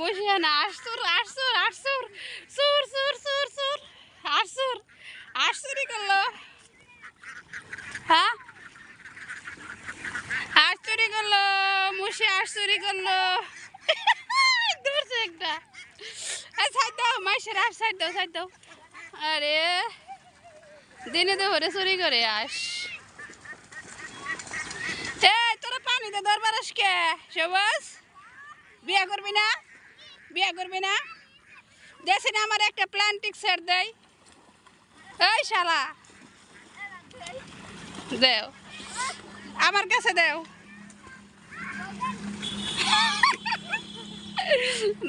বসিয়া না, আসুর আসুর আসুর, সুর সুর সুর সুর, আসুর আসুরি করল। হ্যাঁ? আটচুরি করল, মুশি আটচুরি করল। দূরছে একটা। সাইড দাও মাসের আর সাইড দাও সাইড দাও। আরে, দিনে দুপুরে চুরি করে আস। তোরা পানিতে দরবার কে? সবুজ, বিয়া করবি না? বিয়া করবি না? দেশে না আমার একটা প্লান্টিক সেট দেয়। ওই শালা। দেও। আমার কাছে দেও।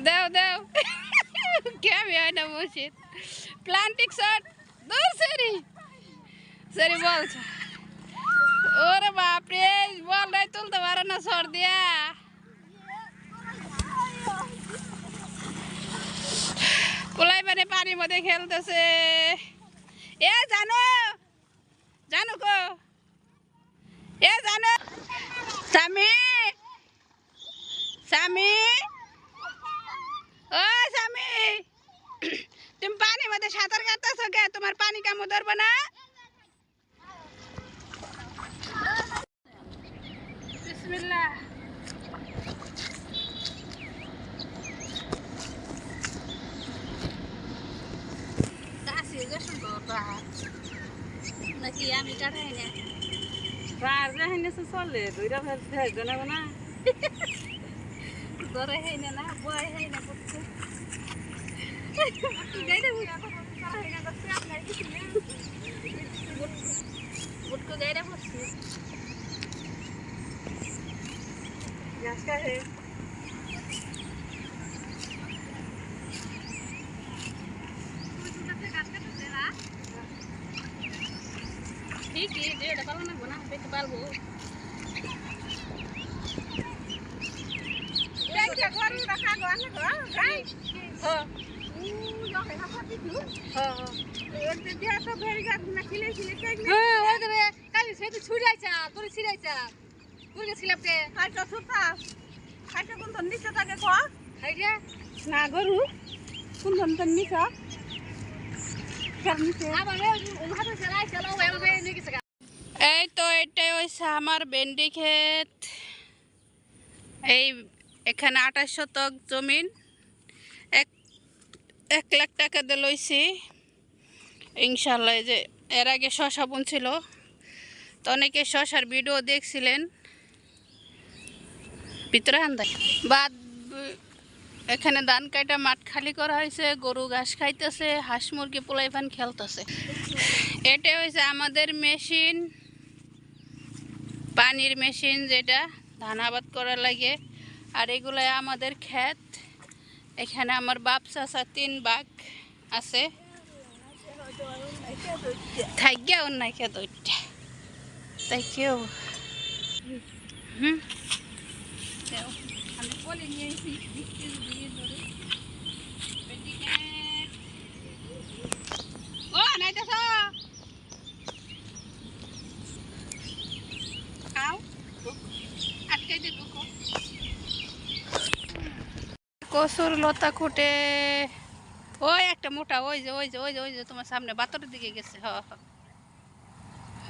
দেও দেও। কেমন হয় না মসজিদ? প্লান্টিক শট দূর সেরি সেরি বলছ। ওরে বাপরে বল নাই তুলতে পারো না সর দিয়া পোলাই মানে পানির মধ্যে খেলতেছে। এ, জানো? জানো কো এ, জানো? স্বামী? স্বামী? ও, স্বামী! তুমি পানির মধ্যে সাঁতার কাটতেছো কে? তোমার পানি কামো ধরবো না? বিসমিল্লাহ। নাকি আমি কাটাই না রাজা হেনে চলে দুইটা ভেজ জানাব না ধরে হেই না না বয় হেই না করছে গাইরা গ্যাস ছুড়াইছা তোর ছিড়াইছা তুই গেছিলাম কে খাইটা সুতা খাইটা কোন ধন নিচে থাকে ক হাইরা না গরু কোন ধন নিচে আবার ওই হাতে চালাই চালাও এভাবে নিয়ে গেছে এই তো এটাই হয়েছে আমার ভেন্ডি ক্ষেত। এই এখানে আঠাশ শতক জমিন। এক এক লাখ টাকা দিয়ে লইছি। ইনশাল্লাহ যে এর আগে শশা বুনছিল। তো অনেকে শশার ভিডিও দেখছিলেন। ভিতরে বাদ, এখানে ধান কাটা মাঠ খালি করা হয়েছে, গরু ঘাস খাইতেছে, হাঁস মুরগি পোলাই ফান খেলতেছে। এটা হয়েছে আমাদের মেশিন। পানির মেশিন যেটা ধান আবাদ করার লাগে। আর এগুলো আমাদের ক্ষেত। এখানে আমার বাপ চাষা তিন বাঘ আছে। হুম আমি বলে নিয়ে কসুর লতা খুঁটে। ওই একটা মোটা, ওই যে ওই যে ওই যে ওই যে তোমার সামনে বাতরের দিকে গেছে, হ।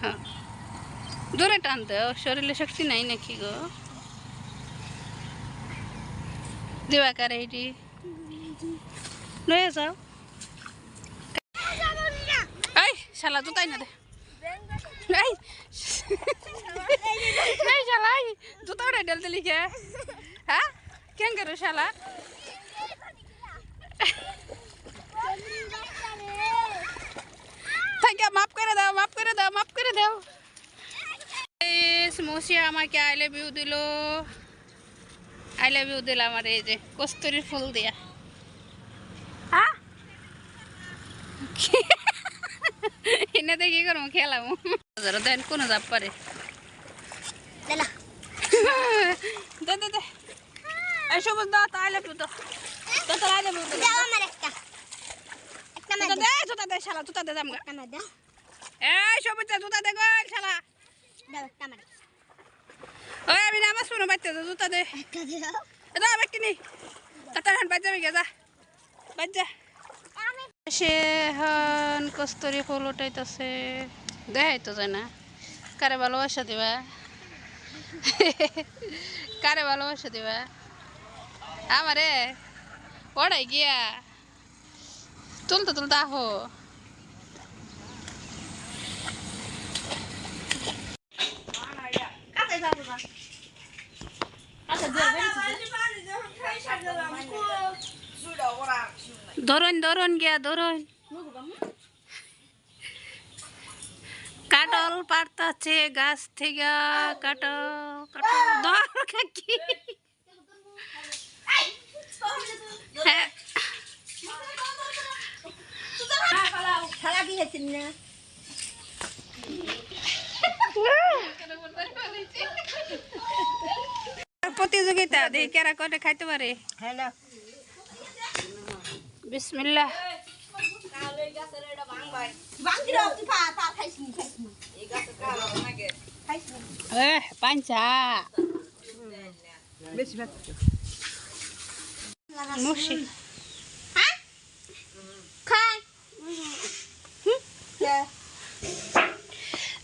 হ্যাঁ। দূরে টানতে শরীরে শক্তি নাই নাকি গো। দিবাকার এইটি। লয়ে যাও। এই, শালা জুতাই না দে। এই জুতা ডেল দিলি কে? হ্যাঁ? কেন করো শালা? থাকি মাফ করে দাও, মাফ করে দাও, মাফ করে দাও। মৌসিয়া আমাকে আই লাভ ইউ দিল। আই লাভ ইউ দিল আমার যে কস্তুরির ফুল দিয়া। হ্যাঁ এনে দেখি করব খেলাম দেন কোনো যাব পারে। দে দে দে। এই সবুজ দাও তো আই লাভ ইউ তো তো দে জুতা দে শালা জুতা দে জামগা। এই সবুজ দে, জুতা দে গল শালা। ওই আমি নামাজ পড়ো বাচ্চা দে জুতা দে। দাও। ব্যক্তি নি। যাবি গে সে হন কস্তুরি ফুল উঠাইতেছে। দেখাই তো যায় না। কারে ভালোবাসা দিবা? কারে ভালোবাসা দিবা আমারে ওড়াই গিয়া তুলতে তুলতে আহো ধরুন ধরুন গিয়া ধরুন কাটল পারতাছে গাছ থেকে কাটল কাটল ধর কাকি হ্যাঁ। কি প্রতিযোগিতা দেখি কেরা করে খাইতে পারে? হ্যালো। বিসমিল্লাহ।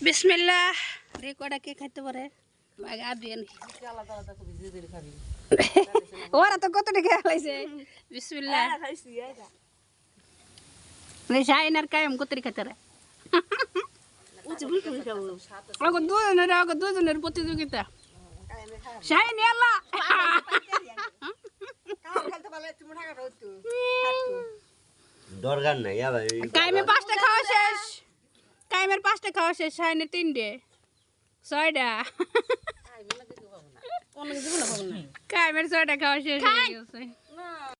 বিসমিল্লাহ। দেখি কটা কে খাইতে পারে? ওরা তো কত খাইছি এটা শাহিন আর কায়ম কত খাইতে রে উঁচু বুঝতে এলা কাম খেলতে পারলে তুমি টাকা রতো দরকার নাই আবার কাইমের পাঁচটা খাওয়া শেষ কাইমের পাঁচটা খাওয়া শেষ শাহিনের তিনটে ছয়টা কাইমের ছয়টা খাওয়া শেষ হয়ে গেছে